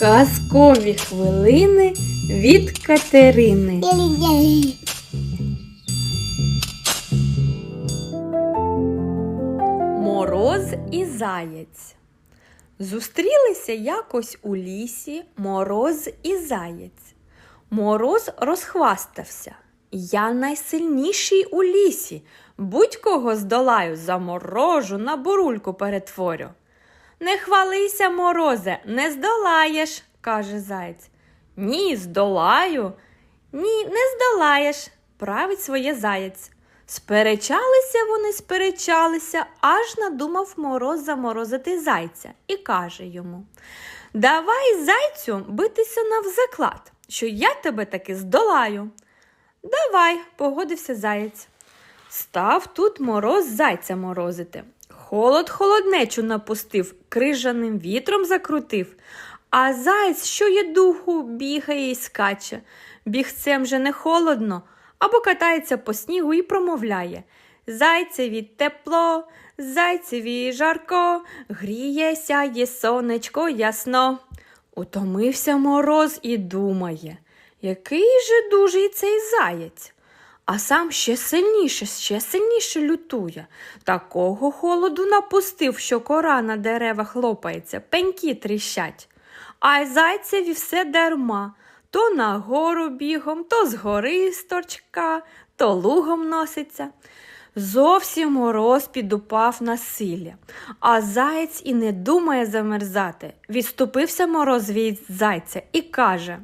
Казкові хвилини від Катерини. Мороз і заєць. Зустрілися якось у лісі мороз і заєць. Мороз розхвастався. Я найсильніший у лісі. Будь-кого здолаю, заморожу, на бурульку перетворю. Не хвалися, морозе, не здолаєш, каже заєць. Ні, здолаю. Ні, не здолаєш, править своє заєць. Сперечалися вони, сперечалися, аж надумав мороз заморозити зайця і каже йому: Давай, зайцю, битися навзаклад, що я тебе таки здолаю. Давай, погодився заєць. Став тут мороз зайця морозити. Холод холоднечу напустив, крижаним вітром закрутив. А заєць, що є духу, бігає і скаче. Бігцем же не холодно, або катається по снігу і промовляє. Зайцеві тепло, зайцеві жарко, гріє, сяє сонечко ясно. Утомився мороз і думає, який же дужий цей заєць. А сам ще сильніше, ще сильніше лютує. Такого холоду напустив, що кора на деревах лопається, пеньки тріщать. А й зайцеві все дарма. То на гору бігом, то з гори з то лугом носиться. Зовсім мороз підупав на силі, а заєць і не думає замерзати. Відступився мороз від зайця і каже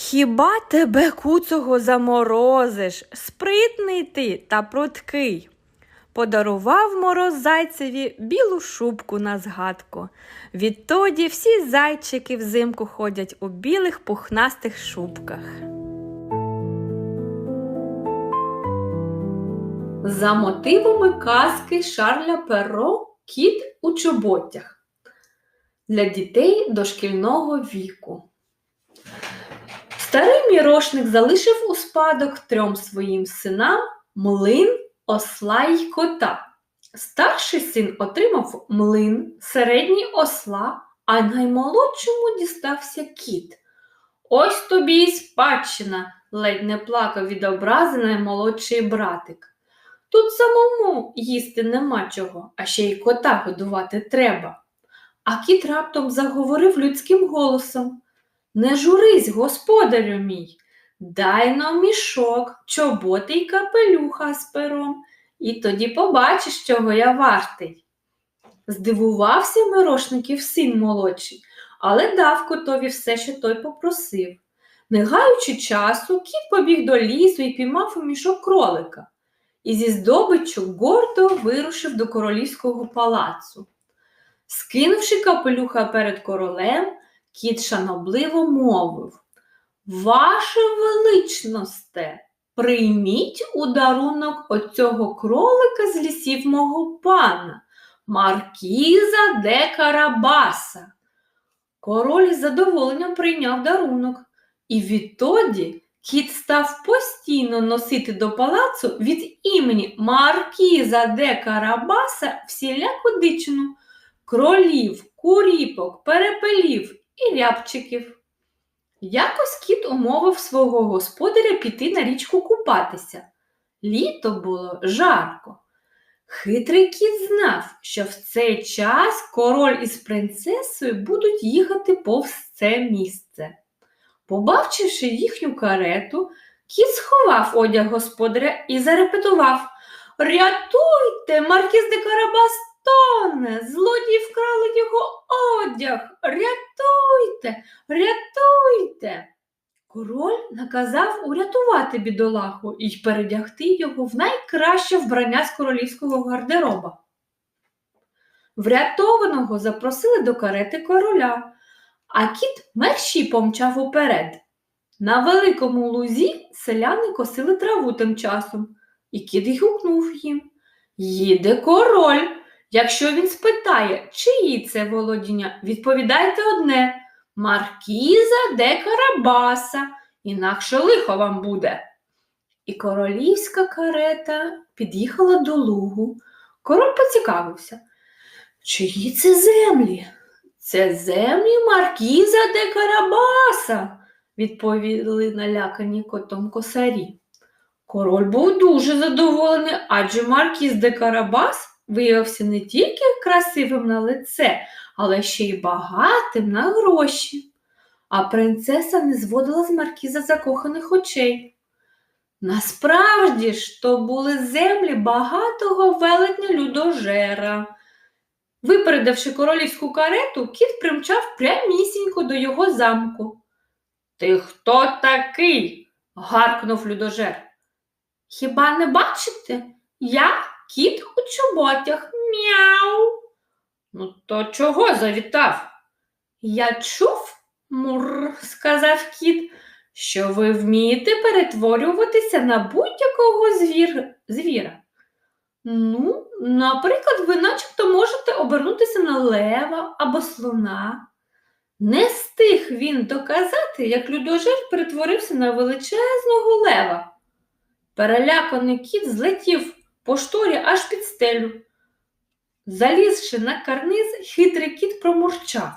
Хіба тебе куцого заморозиш? Спритний ти та пруткий. Подарував мороз зайцеві білу шубку на згадку. Відтоді всі зайчики взимку ходять у білих пухнастих шубках. За мотивами казки Шарля Перо Кіт у чоботях для дітей дошкільного віку. Старий мірошник залишив у спадок трьом своїм синам млин, осла й кота. Старший син отримав млин, середній осла, а наймолодшому дістався кіт. Ось тобі й спадщина, ледь не плакав від образи наймолодший братик. Тут самому їсти нема чого, а ще й кота годувати треба. А кіт раптом заговорив людським голосом. Не журись, господарю мій, дай нам мішок, чоботи й капелюха з пером, і тоді побачиш, чого я вартий. Здивувався мирошників син молодший, але дав котові все, що той попросив. Не гаючи часу, кіт побіг до лісу і піймав у мішок кролика, і зі здобиччю гордо вирушив до королівського палацу. Скинувши капелюха перед королем, Кіт шанобливо мовив Ваше величносте, прийміть у дарунок оцього кролика з лісів мого пана, Маркіза де Карабаса. Король з задоволенням прийняв дарунок, і відтоді кіт став постійно носити до палацу від імені Маркіза де Карабаса всіляку дичину кролів, куріпок, перепелів і рябчиків. Якось кіт умовив свого господаря піти на річку купатися. Літо було жарко. Хитрий кіт знав, що в цей час король із принцесою будуть їхати повз це місце. Побачивши їхню карету, кіт сховав одяг господаря і зарепетував Рятуйте, маркіз де Карабас тоне, злодії вкрали його одяг. Рятуйте, рятуйте. Король наказав урятувати бідолаху і передягти його в найкраще вбрання з королівського гардероба. Врятованого запросили до карети короля, а кіт мерщій помчав уперед. На великому лузі селяни косили траву тим часом, і кіт гукнув їм Їде король. Якщо він спитає, чиї це володіння, відповідайте одне Маркіза де Карабаса, інакше лихо вам буде. І королівська карета під'їхала до лугу. Король поцікавився, чиї це землі? Це землі маркіза де Карабаса, відповіли налякані котом косарі. Король був дуже задоволений, адже маркіз де Карабас виявився не тільки красивим на лице, але ще й багатим на гроші. А принцеса не зводила з маркіза закоханих очей. Насправді ж то були землі багатого велетня людожера. Випередивши королівську карету, кіт примчав прямісінько до його замку. Ти хто такий? гаркнув людожер. Хіба не бачите? Я кіт у чоботях. Мяу. Ну, то чого завітав? Я чув, мур, сказав кіт, що ви вмієте перетворюватися на будь-якого звір... звіра. Ну, наприклад, ви начебто можете обернутися на лева або слона. Не стиг він доказати, як людожер перетворився на величезного лева. Переляканий кіт злетів по шторі аж під стелю. Залізши на карниз, хитрий кіт промурчав.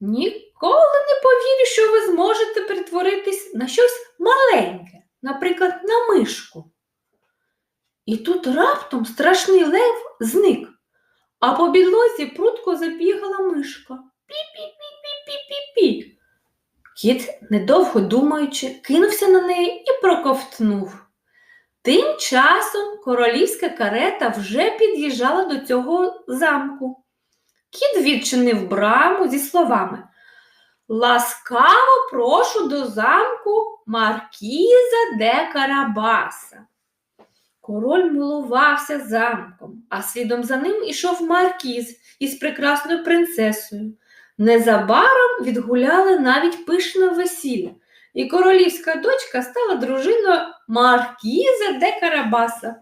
Ніколи не повірю, що ви зможете перетворитись на щось маленьке, наприклад, на мишку. І тут раптом страшний лев зник, а по підлозі прутко забігала мишка. Пі-пі-пі-пі-пі-пі-пі. Кіт, недовго думаючи, кинувся на неї і проковтнув. Тим часом королівська карета вже під'їжджала до цього замку. Кіт відчинив браму зі словами Ласкаво прошу до замку Маркіза де Карабаса. Король милувався замком, а слідом за ним ішов Маркіз із прекрасною принцесою. Незабаром відгуляли навіть пишне весілля, і королівська дочка стала дружиною Маркіза де Карабаса.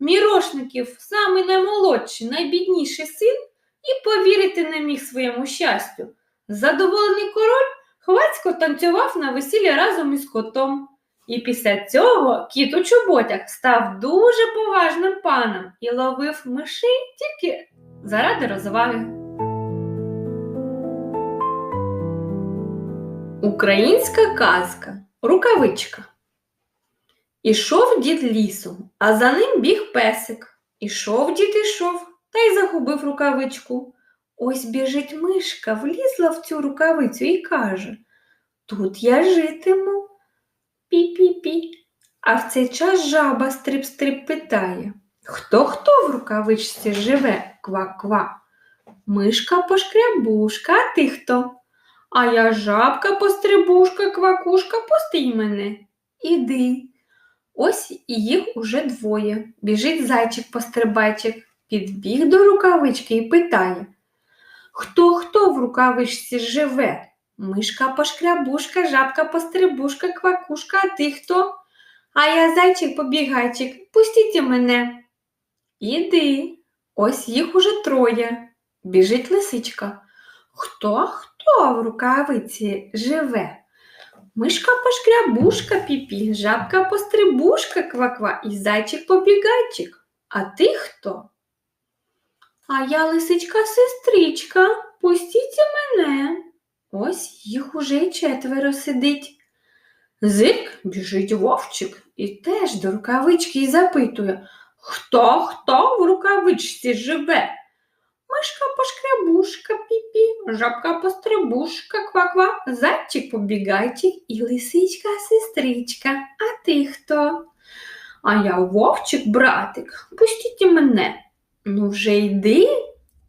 Мірошників, самий наймолодший, найбідніший син, і повірити не міг своєму щастю. Задоволений король хвацько танцював на весіллі разом із котом. І після цього кіт у чоботях став дуже поважним паном і ловив мишей тільки заради розваги. Українська казка Рукавичка. Ішов дід лісом, а за ним біг песик. Ішов дід ішов та й загубив рукавичку. Ось біжить мишка, влізла в цю рукавицю і каже Тут я житиму. Пі-пі-пі. А в цей час жаба стрип-стрип питає Хто хто в рукавичці живе? Ква-ква. Мишка пошкрябушка, а ти хто? А я жабка пострибушка, квакушка, пустий мене. Іди. Ось і їх уже двоє. Біжить зайчик-пострибайчик, підбіг до рукавички і питає Хто хто в рукавичці живе? Мишка пошкрябушка, жабка пострибушка, квакушка, а ти хто? А я зайчик побігайчик, пустіть мене. Іди, ось їх уже троє. Біжить лисичка. Хто хто в рукавиці живе? Мишка пошкрябушка піпі, жабка пострибушка кваква і зайчик побігайчик. А ти хто? А я лисичка сестричка, пустіть мене. Ось їх уже четверо сидить. Зик біжить вовчик і теж до рукавички і запитує Хто хто в рукавичці живе? Мишка пошкрябушка піпі, жабка пострибушка ква-ква, зайчик побігайчик і лисичка сестричка. А ти хто? А я вовчик, братик, пустіть мене. Ну, вже йди,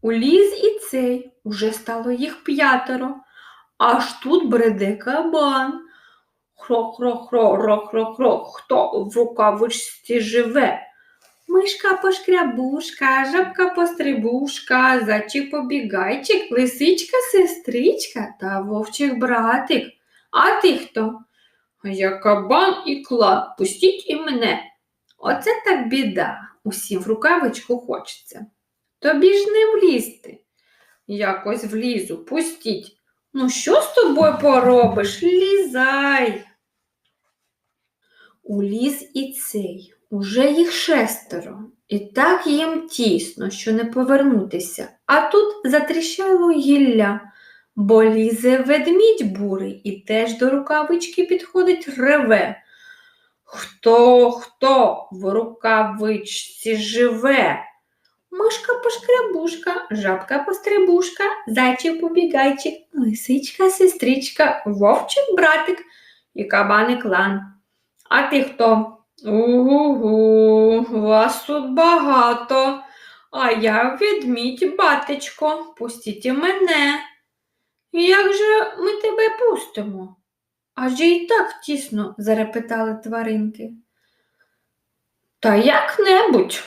уліз і цей, уже стало їх п'ятеро. Аж тут бреде кабан. Хро-хро-хро-хро-хро-хро, хто в рукавичці живе? Мишка пошкрябушка, жабка пострибушка, зайчик побігайчик, лисичка сестричка та вовчик братик. А ти хто? Я кабан і клад, пустіть і мене. Оце так біда, усім в рукавичку хочеться. Тобі ж не влізти. Якось влізу, пустіть. Ну, що з тобою поробиш? Лізай. Уліз і цей, Уже їх шестеро, і так їм тісно, що не повернутися. А тут затріщало гілля, бо лізе ведмідь бурий і теж до рукавички підходить реве. Хто, хто в рукавичці живе? Мишка пошкрябушка, жабка пострибушка, зайчик побігайчик, лисичка сестричка, вовчик братик і кабаник лан. А ти хто? Угу, вас тут багато. А я ведмідь, батечко, пустіть мене. Як же ми тебе пустимо? Адже і так тісно, зарепетали тваринки. Та як-небудь.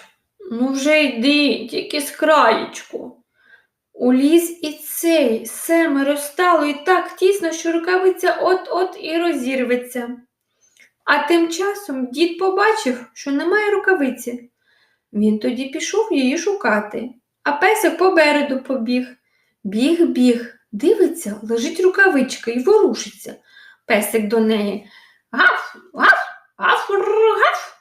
Ну, вже йди, тільки з краєчку. У ліс і цей семеро стало і так тісно, що рукавиця от-от і розірветься. А тим часом дід побачив, що немає рукавиці. Він тоді пішов її шукати, а песик попереду побіг. Біг, біг, дивиться, лежить рукавичка і ворушиться. Песик до неї. Гав, гав, гав, гав.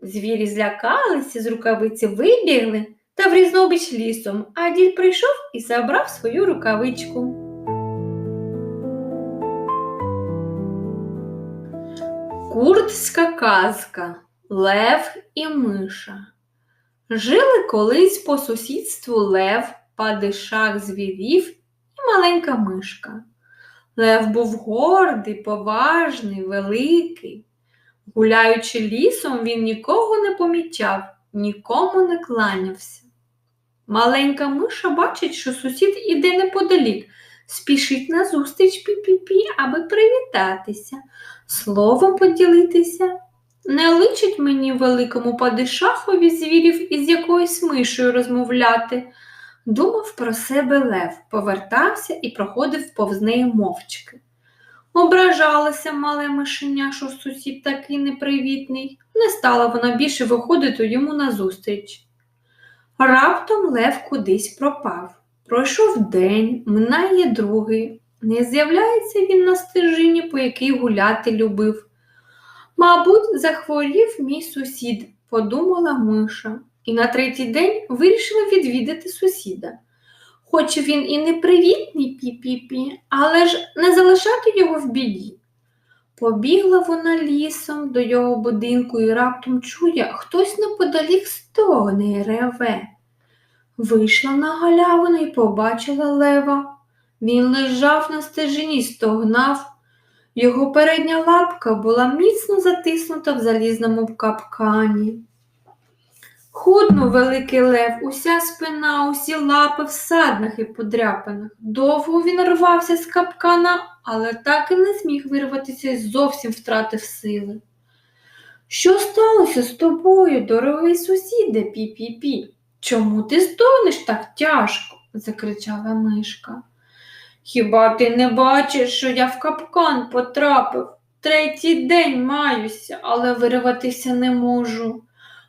Звірі злякалися з рукавиці, вибігли та в різнобіч лісом, а дід прийшов і забрав свою рукавичку. Куртська казка Лев і Миша. Жили колись по сусідству Лев, падишах звірів і маленька мишка. Лев був гордий, поважний, великий. Гуляючи лісом, він нікого не помічав, нікому не кланявся. Маленька миша бачить, що сусід іде неподалік, спішить назустріч пі-пі-пі, аби привітатися, словом поділитися. Не личить мені великому падишахові звірів із якоюсь мишею розмовляти. Думав про себе Лев, повертався і проходив повз неї мовчки. Ображалася мале мишеня, що сусід такий непривітний. Не стала вона більше виходити йому назустріч. Раптом Лев кудись пропав. Пройшов день, минає другий. Не з'являється він на стежині, по якій гуляти любив. Мабуть, захворів мій сусід, подумала миша, і на третій день вирішила відвідати сусіда. Хоч він і непривітний пі-пі-пі, але ж не залишати його в біді. Побігла вона лісом до його будинку і раптом чує, хтось неподалік стогне і реве. Вийшла на галявину і побачила лева. Він лежав на стежині стогнав. Його передня лапка була міцно затиснута в залізному капкані. Худнув великий лев, уся спина, усі лапи в саднах і подряпинах. Довго він рвався з капкана, але так і не зміг вирватися і зовсім втратив сили. Що сталося з тобою, дорогий сусіде, пі-пі-пі? Чому ти стонеш так тяжко? закричала мишка. Хіба ти не бачиш, що я в капкан потрапив? Третій день маюся, але вирватися не можу.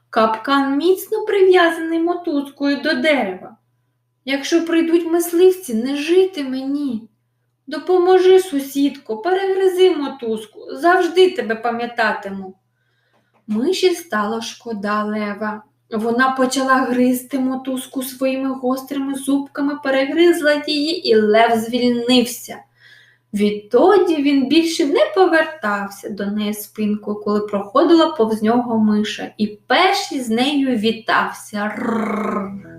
Капкан міцно прив'язаний мотузкою до дерева. Якщо прийдуть мисливці, не жити мені. Допоможи, сусідко, перегризи мотузку, завжди тебе пам'ятатиму. Миші стало шкода лева. Вона почала гризти мотузку своїми гострими зубками, перегризла її, і лев звільнився. Відтоді він більше не повертався до неї спинкою, коли проходила повз нього миша, і перший з нею вітався. Рррр.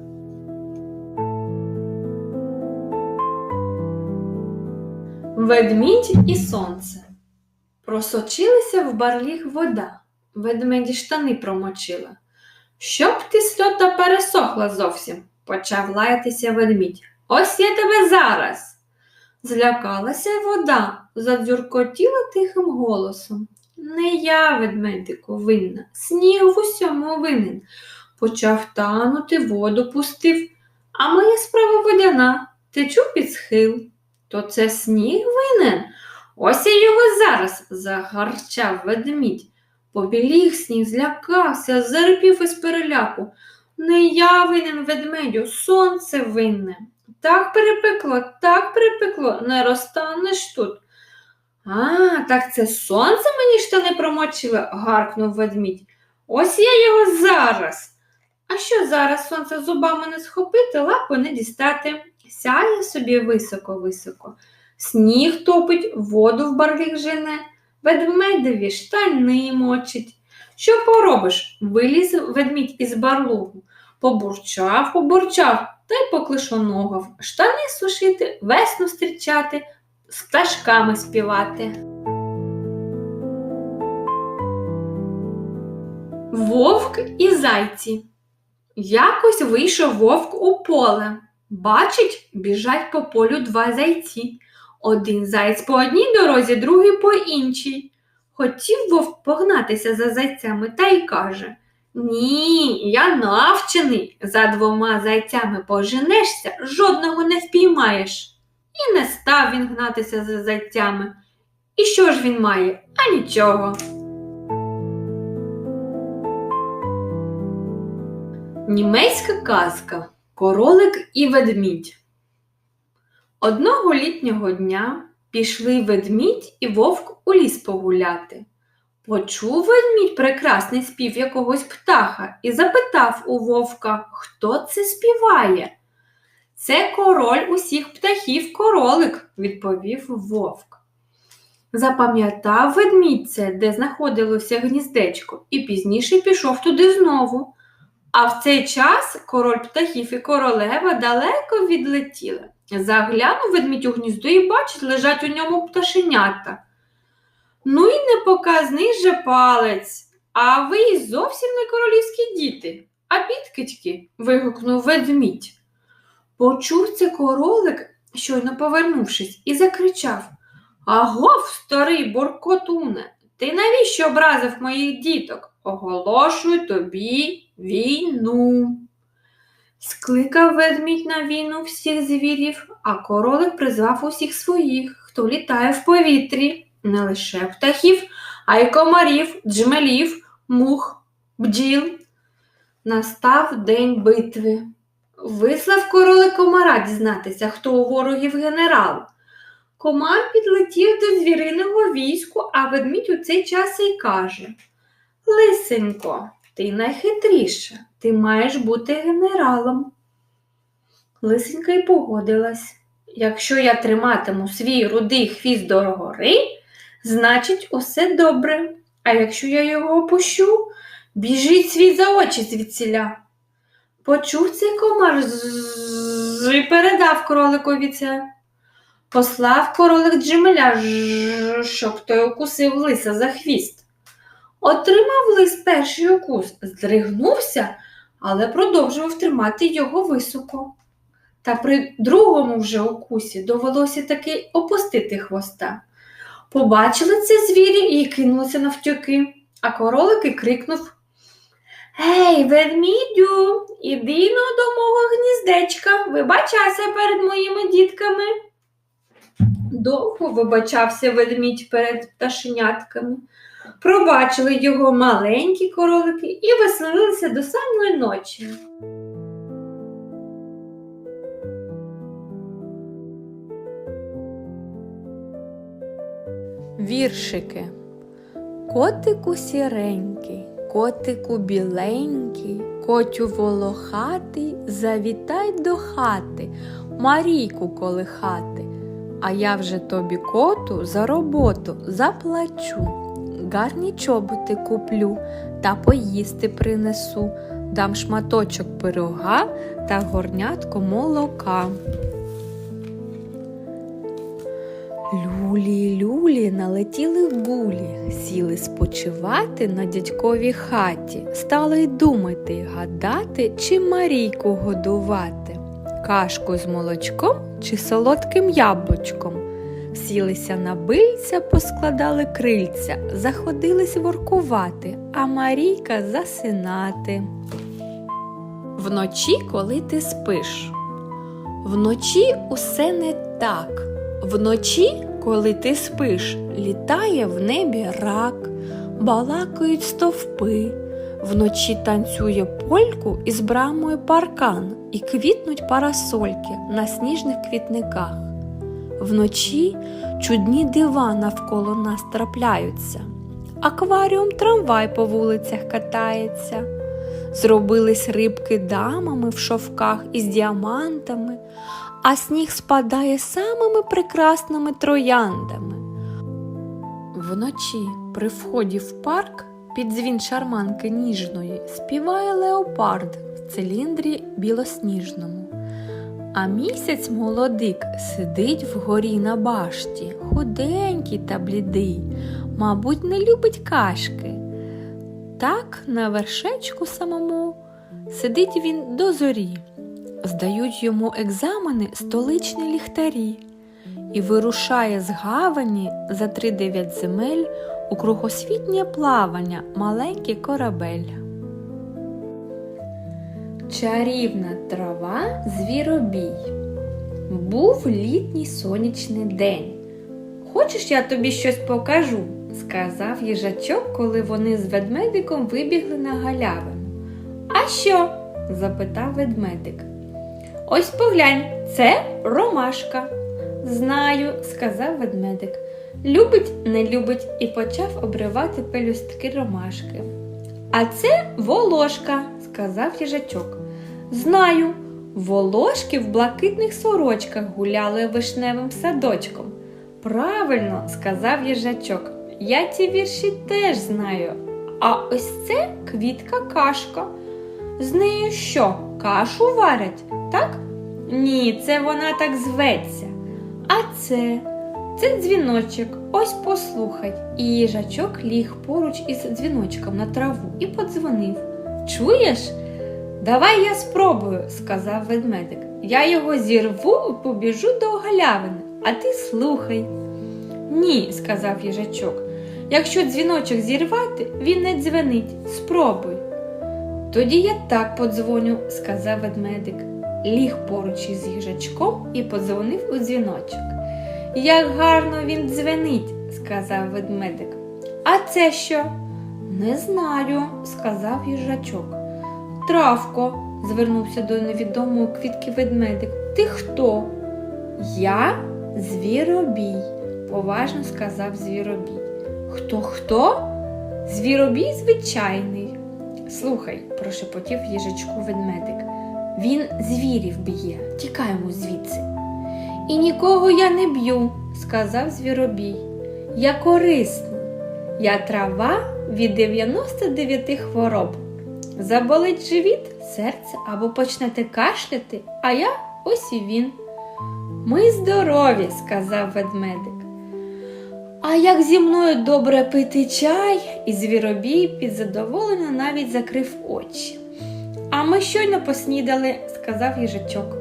Ведмідь і сонце. Просочилася в барліг вода. Ведмеді штани промочила. Щоб ти сльота пересохла зовсім, почав лаятися ведмідь. Ось я тебе зараз. Злякалася вода, задзюркотіла тихим голосом. Не я, ведмедику, винна, сніг в усьому винен. Почав танути, воду пустив, а моя справа водяна, течу під схил. То це сніг винен? Ось я його зараз, загарчав ведмідь. Побіліг сніг, злякався, зарипів із переляку. Не я винен ведмедю, сонце винне. Так припекло, так припекло, не розтанеш тут. А, так це сонце мені штани промочило, гаркнув ведмідь. Ось я його зараз. А що зараз сонце зубами не схопити, лапу не дістати. Сяє собі високо-високо. Сніг топить, воду в барлік жене, ведмедеві штани мочить. Що поробиш? Виліз ведмідь із барлогу, побурчав, побурчав та й поклишоногав. Штани сушити, весну зустрічати, з пташками співати. Вовк і зайці. Якось вийшов вовк у поле. Бачить, біжать по полю два зайці. Один заєць по одній дорозі, другий по іншій. Хотів вовк погнатися за зайцями та й каже Ні, я навчений. За двома зайцями поженешся, жодного не впіймаєш. І не став він гнатися за зайцями. І що ж він має? А нічого. Німецька казка Королик і ведмідь. Одного літнього дня пішли ведмідь і вовк у ліс погуляти. Почув ведмідь прекрасний спів якогось птаха і запитав у вовка, хто це співає. Це король усіх птахів королик, відповів вовк. Запам'ятав ведмідь це, де знаходилося гніздечко, і пізніше пішов туди знову. А в цей час король птахів і королева далеко відлетіли. Заглянув ведмідь у гніздо і бачить, лежать у ньому пташенята. Ну і непоказний же палець. А ви й зовсім не королівські діти, а підкидьки. вигукнув ведмідь. Почув це королик, щойно повернувшись, і закричав Агов, старий буркотуне, ти навіщо образив моїх діток? Оголошую тобі війну. Скликав ведмідь на війну всіх звірів, а королик призвав усіх своїх, хто літає в повітрі, не лише птахів, а й комарів, джмелів, мух, бджіл. Настав день битви. Вислав королик комара дізнатися, хто у ворогів генерал. Комар підлетів до звіриного війську, а ведмідь у цей час і каже Лисенько, ти найхитріша, ти маєш бути генералом. Лисенька й погодилась. Якщо я триматиму свій рудий хвіст догори, значить, усе добре. А якщо я його опущу, біжить світ за очі звідсіля. Почув цей комар і передав кроликові це. Послав королик Джемеля, щоб той укусив лиса за хвіст. Отримав лис перший укус, здригнувся, але продовжував тримати його високо. Та при другому вже укусі довелося таки опустити хвоста. Побачили це звірі і кинулися навтюки, а королики крикнув Гей, ведмідю, іди но до мого гніздечка, вибачайся перед моїми дітками. Довго вибачався ведмідь перед пташенятками. Пробачили його маленькі королики і веселилися до самої ночі. Віршики. Котику сіренький, котику біленький, котю волохатий, завітай до хати, Марійку колихати. А я вже тобі коту за роботу заплачу. Гарні чоботи куплю та поїсти принесу, дам шматочок пирога та горнятко молока. Люлі, люлі налетіли гулі, сіли спочивати на дядьковій хаті, стали й думати, гадати, чи Марійку годувати, кашку з молочком чи солодким яблучком. Сілися на бильця, поскладали крильця, заходились воркувати, а Марійка засинати. Вночі, коли ти спиш. Вночі усе не так. Вночі, коли ти спиш, літає в небі рак, балакають стовпи. Вночі танцює польку із брамою паркан і квітнуть парасольки на сніжних квітниках. Вночі чудні дива навколо нас трапляються. акваріум трамвай по вулицях катається. Зробились рибки дамами в шовках із діамантами, а сніг спадає самими прекрасними трояндами. Вночі при вході в парк під дзвін шарманки ніжної співає леопард в циліндрі білосніжному. А місяць молодик сидить вгорі на башті, худенький та блідий, мабуть, не любить кашки. Так на вершечку самому сидить він до зорі, здають йому екзамени столичні ліхтарі, і вирушає з гавані за три дев'ять земель у кругосвітнє плавання маленький корабель. Чарівна трава звіробій. Був літній сонячний день. Хочеш, я тобі щось покажу? сказав їжачок, коли вони з ведмедиком вибігли на галявину. А що? запитав ведмедик. Ось поглянь, це ромашка. Знаю, сказав ведмедик. Любить, не любить і почав обривати пелюстки ромашки. А це волошка, сказав їжачок. Знаю, волошки в блакитних сорочках гуляли вишневим садочком. Правильно, сказав їжачок. Я ці вірші теж знаю. А ось це квітка кашка. З нею що, кашу варять, так? Ні, це вона так зветься. А це, це дзвіночок, ось послухай. І їжачок ліг поруч із дзвіночком на траву і подзвонив. Чуєш? Давай я спробую, сказав ведмедик. Я його зірву і побіжу до галявини, а ти слухай. Ні, сказав їжачок. Якщо дзвіночок зірвати, він не дзвенить. Спробуй. Тоді я так подзвоню, сказав ведмедик. Ліг поруч із їжачком і подзвонив у дзвіночок. Як гарно він дзвенить, сказав ведмедик. А це що? Не знаю, сказав їжачок. Травко, звернувся до невідомої квітки ведмедик. Ти хто? Я звіробій, поважно сказав звіробій. Хто хто? Звіробій звичайний. Слухай, прошепотів їжачку ведмедик. Він звірів б'є, тікаємо звідси. І нікого я не б'ю, сказав звіробій. Я корисний. Я трава від 99 хвороб. Заболить живіт, серце або почнете кашляти, а я ось і він. Ми здорові, сказав ведмедик. А як зі мною добре пити чай, і звіробій підзадоволено навіть закрив очі. А ми щойно поснідали, сказав їжачок.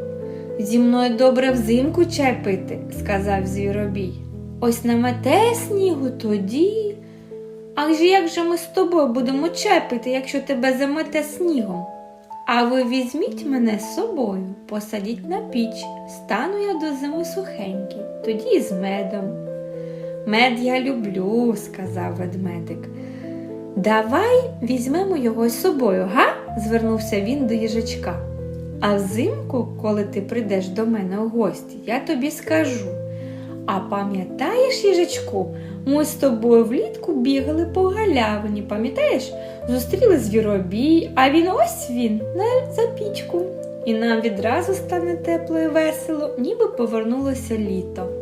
Зі мною добре взимку чай пити, сказав звіробій. Ось намете снігу тоді. А ж як же ми з тобою будемо чай пити, якщо тебе замете снігом? А ви візьміть мене з собою, посадіть на піч, стану я до зими сухенький, тоді і з медом. Мед я люблю, сказав ведмедик. Давай візьмемо його з собою, га? звернувся він до їжачка. А взимку, коли ти прийдеш до мене у гості, я тобі скажу. А пам'ятаєш, їжачку, ми з тобою влітку бігали по галявині, пам'ятаєш? Зустріли звіробій, а він ось він, на запічку. І нам відразу стане тепло і весело, ніби повернулося літо.